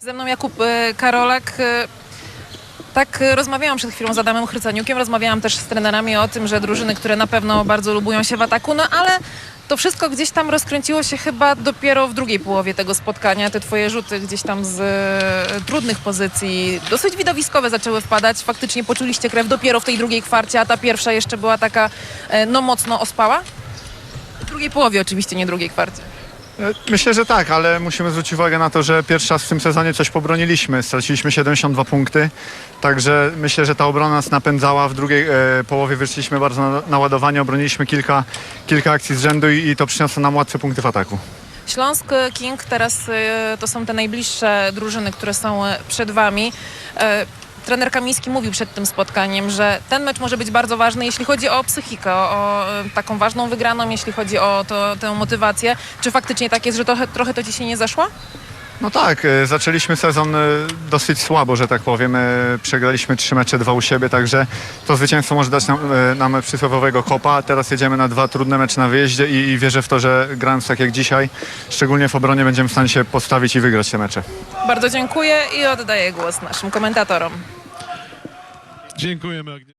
Ze mną Jakub e, Karolak. E, Tak e, rozmawiałam przed chwilą z Adamem Chryceniukiem, rozmawiałam też z trenerami o tym, że drużyny, które na pewno bardzo lubują się w ataku, no ale to wszystko gdzieś tam rozkręciło się chyba dopiero w drugiej połowie tego spotkania. Te twoje rzuty gdzieś tam z trudnych pozycji, dosyć widowiskowe zaczęły wpadać. Faktycznie poczuliście krew dopiero w tej drugiej kwarcie, a ta pierwsza jeszcze była taka no mocno ospała. W drugiej połowie oczywiście, nie drugiej kwarcie. E, Myślę, że tak, ale musimy zwrócić uwagę na to, że pierwszy raz w tym sezonie coś pobroniliśmy. Straciliśmy 72 punkty, także myślę, że ta obrona nas napędzała. W drugiej e, połowie wyszliśmy bardzo na- naładowani, obroniliśmy kilka, kilka akcji z rzędu i, i to przyniosło nam łatwe punkty w ataku. Śląsk e, King teraz e, to są te najbliższe drużyny, które są przed wami. Trener Kamiński mówił przed tym spotkaniem, że ten mecz może być bardzo ważny, jeśli chodzi o psychikę, o, e, taką ważną wygraną, jeśli chodzi o to, tę motywację. Czy faktycznie tak jest, że trochę, trochę to dzisiaj nie zaszło? No tak, e, zaczęliśmy sezon e, dosyć słabo, że tak powiem. E, Przegraliśmy trzy mecze, dwa u siebie, także to zwycięstwo może dać nam, nam przysłowiowego kopa. Teraz jedziemy na dwa trudne mecze na wyjeździe i, i wierzę w to, że grając tak jak dzisiaj, szczególnie w obronie będziemy w stanie się postawić i wygrać te mecze. Bardzo dziękuję i oddaję głos naszym komentatorom. Dziękujemy.